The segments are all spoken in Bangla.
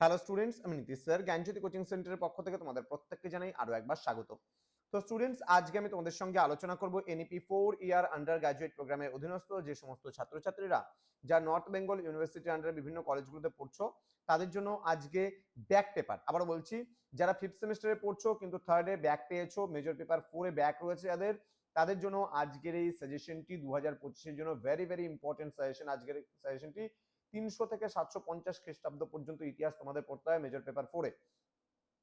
হ্যালো স্টুডেন্টস আমি নীতিশ স্যার জ্ঞানজ্যোতি কোচিং সেন্টারের পক্ষ থেকে তোমাদের প্রত্যেককে জানাই আরও একবার স্বাগত। তো স্টুডেন্টস আজকে আমি তোমাদের সঙ্গে আলোচনা করব NEP four year undergraduate প্রোগ্রামের অধীনস্থ যে সমস্ত ছাত্রছাত্রীরা যা নর্থ বেঙ্গল ইউনিভার্সিটির আন্ডারে বিভিন্ন কলেজগুলোতে পড়ছো, তাদের জন্য আজকে ব্যাক পেপার আবার বলছি, যারা ফিফথ সেমিস্টারে পড়ছো কিন্তু থার্ডে ব্যাক পেয়েছ মেজর পেপার ফোরে ব্যাক রয়েছে যাদের, তাদের জন্য আজকের এই সাজেশনটি দু হাজার পঁচিশের জন্য ভেরি ভেরি ইম্পর্টেন্ট সাজেশন আজকের সাজেশনটি তিনশো থেকে সাতশো পঞ্চাশ খ্রিস্টাব্দ পর্যন্ত ইতিহাস তোমাদের পড়তে হয় মেজর পেপার ফোরে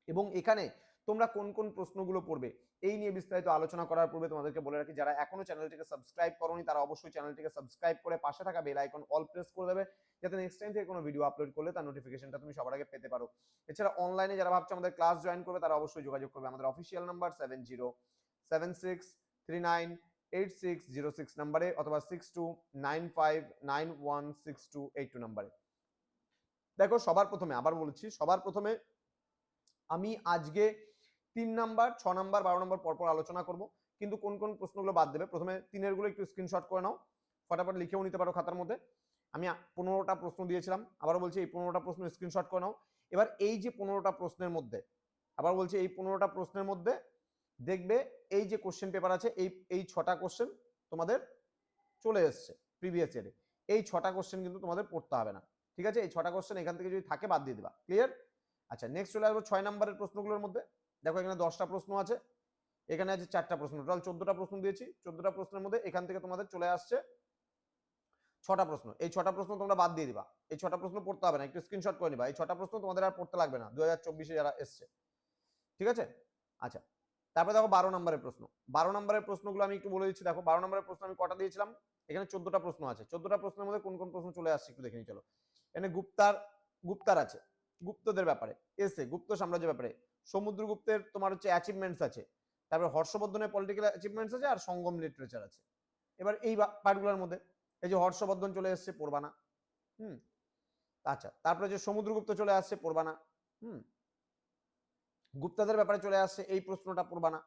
এবং এখানে তোমরা কোন কোন প্রশ্নগুলো পড়বে, এই নিয়ে বিস্তারিত আলোচনা করার পূর্বে তোমাদেরকে বলে রাখি, যারা এখনও চ্যানেলটিকে সাবস্ক্রাইব করনি, তারা অবশ্যই চ্যানেলটিকে সাবস্ক্রাইব করে পাশে থাকা বেল আইকন অল প্রেস করে দেবে, যাতে নেক্সট টাইম থেকে কোনো ভিডিও আপলোড করলে তার নোটিফিকেশনটা তুমি সবার আগে পেতে পারো। এছাড়া অনলাইনে যারা ভাবছ আমাদের ক্লাস জয়েন করবে, তারা অবশ্যই যোগাযোগ করবে। আমাদের official number seven zero seven six three nine eight six zero six নাম্বারে অথবা six two nine five nine one six two eight two নাম্বারে। দেখো সবার প্রথমে, আবার বলছি, সবার প্রথমে আমি আজকে তিন নাম্বার, ছ নাম্বার, বারো নাম্বার পরপর আলোচনা করব, কিন্তু কোন কোন প্রশ্নগুলো বাদ দেবে। প্রথমে তিনেরগুলো একটু স্ক্রিনশট করে নাও, ফটাফট লিখেও নিতে পারো খাতার মধ্যে। আমি পনেরোটা প্রশ্ন দিয়েছিলাম আবার বলছি, এই পনেরোটা প্রশ্ন স্ক্রিনশট করে নাও। এবার এই যে পনেরোটা প্রশ্নের মধ্যে, আবার বলছি, এই পনেরোটা প্রশ্নের মধ্যে দেখবে এই যে কোশ্চেন পেপার আছে, এই এই ছটা কোশ্চেন তোমাদের চলে এসছে প্রিভিয়াস ইয়ারে এই ছটা কোশ্চেন কিন্তু তোমাদের পড়তে হবে না। ঠিক আছে? এই ছটা কোশ্চেন এখান থেকে যদি থাকে, বাদ দিয়ে দিবা। ক্লিয়ার আচ্ছা নেক্সট চলে আসব ছয় নম্বরের প্রশ্নগুলোর মধ্যে। দেখো, এখানে দশটা প্রশ্ন আছে। এখানে আছে চারটা প্রশ্ন। টোটাল চোদ্দটা প্রশ্ন দিয়েছি। চোদ্দটা প্রশ্নের মধ্যে এখান থেকে তোমাদের চলে আসছে ছটা প্রশ্ন। এই ছটা প্রশ্ন তোমরা বাদ দিয়ে দিবা। এই ছটা প্রশ্ন পড়তে হবে না। একটু স্ক্রিনশট করে নিবা। এই ছটা প্রশ্ন তোমাদের আর পড়তে লাগবে না। দু হাজার চব্বিশে যারা এসছে। ঠিক আছে? আচ্ছা তারপরে দেখো বারো নম্বরের প্রশ্ন। বারো নম্বরের প্রশ্নগুলো আমি একটু বলে দিচ্ছি। দেখো, বারো নম্বরের প্রশ্ন আমি কটা দিয়েছিলাম? এখানে চোদ্দটা প্রশ্ন আছে। চোদ্দটা প্রশ্নের মধ্যে কোন কোন প্রশ্ন চলে আসছে একটু দেখে চলো। এখানে গুপ্তার গুপ্তার আছে। গুপ্তদের ব্যাপারে এসে গুপ্ত সাম্রাজ্যের ব্যাপারে। সমুদ্রগুপ্তের তোমার হচ্ছে অ্যাচিভমেন্টস আছে। তারপরে হর্ষবর্ধনের পলিটিক্যাল অ্যাচিভমেন্টস আছে আর সঙ্গম লিটারেচার আছে। এবার এই পার্টগুলোর মধ্যে, এই যে হর্ষবর্ধন চলে এসছে পড়বা না হুম আচ্ছা তারপরে যে সমুদ্রগুপ্ত চলে আসছে পড়বা না হুম গুপ্তাদের ব্যাপারে চলে আসছে, এই প্রশ্নটা পড়বা না।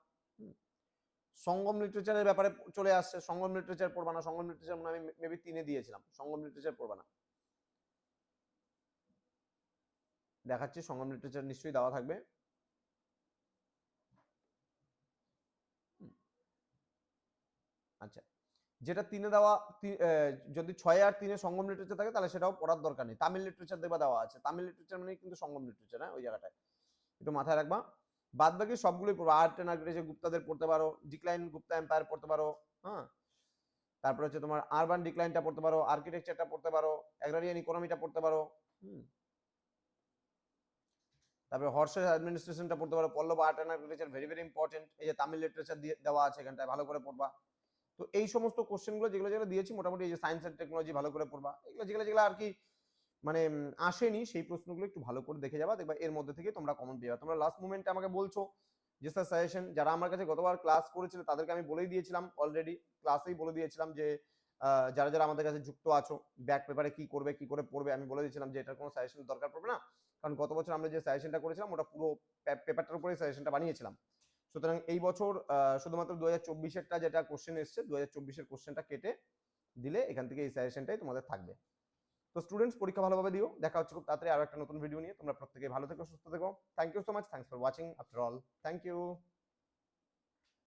সঙ্গম লিটারেচারের ব্যাপারে চলে আসছে, সঙ্গম লিটারেচার পড়বা না। সঙ্গম লিটারেচার মানে আমি মেবি তিনে দিয়েছিলাম। সঙ্গম লিটারেচার পড়বা না। দেখাচ্ছি, সঙ্গম লিটারেচার নিশ্চয়ই দেওয়া থাকবে। আচ্ছা। যেটা তিনে দেওয়া যদি ছয় আর তিনে সঙ্গম লিটারেচার থাকে, তাহলে সেটাও পড়ার দরকার নেই। তামিল লিটারেচার দেবা দেওয়া আছে। তামিল লিটারেচার মানে কিন্তু সঙ্গম লিটারেচার হ্যাঁ? ওই জায়গাটায়। একটু মাথায় রাখবা। বাদ বাকি সবগুলোই পড়ব। অ্যান্ড আর্কিটেকচার গুপ্তাদের পড়তে পারো ডিক্লাইন গুপ্তা এম্পায়ার পড়তে পারো হ্যাঁ? তারপরে হচ্ছে তোমার আরবান ডিক্লাইনটা পড়তে পারো আর্কিটেকচারটা পড়তে পারো অ্যাগ্রারিয়ান ইকোনমিটা পড়তে পারো, হুম? তারপরে হর্সেস অ্যাডমিনিস্ট্রেশনটা পড়তে পারো, Pallava art and architecture very very important এই যে তামিল লিটারেচার দিয়ে দেওয়া আছে এখানটায়, ভালো করে পড়বা। তো এই সমস্ত কোশ্চেনগুলো যেগুলো যেগুলো দিয়েছি, মোটামুটি এই যে সায়েন্স অ্যান্ড টেকনোলজি ভালো করে পড়বা। এগুলো যেগুলো যেগুলো আর কি মানে আসেনি, সেই প্রশ্নগুলো একটু ভালো করে দেখে যাবা, দেখবা এর মধ্যে থেকে তোমরা কমন পেয়ে তোমরা লাস্ট মোমেন্টে আমাকে বলছো যে স্যার সাজেশন যারা আমার কাছে গতবার ক্লাস করেছিল, তাদেরকে আমি বলেই দিয়েছিলাম অলরেডি ক্লাসেই বলে দিয়েছিলাম যে যারা যারা আমাদের কাছে যুক্ত আছো ব্যাক পেপারে কি করবে, কি করে পড়বে, আমি বলে দিয়েছিলাম যে, এটার কোনো সাজেশন দরকার পড়বে না। কারণ গত বছর আমরা যে সাজেশনটা করেছিলাম, ওটা পুরো পেপারটার উপরেই সাজেশনটা বানিয়েছিলাম। সুতরাং এই বছর শুধুমাত্র দু হাজার চব্বিশেরটা যেটা কোশ্চেন এসছে দু হাজার চব্বিশের কোশ্চেনটা কেটে দিলে এখান থেকে এই সাজেশনটাই তোমাদের থাকবে। তো স্টুডেন্টস পরীক্ষা ভালোভাবে দিও। দেখা হচ্ছে খুব তাড়াতাড়ি আরও একটা নতুন ভিডিও নিয়ে। তোমরা প্রত্যেকে ভালো থেকো, সুস্থ থেকো। Thank you so much thanks for watching after all thank you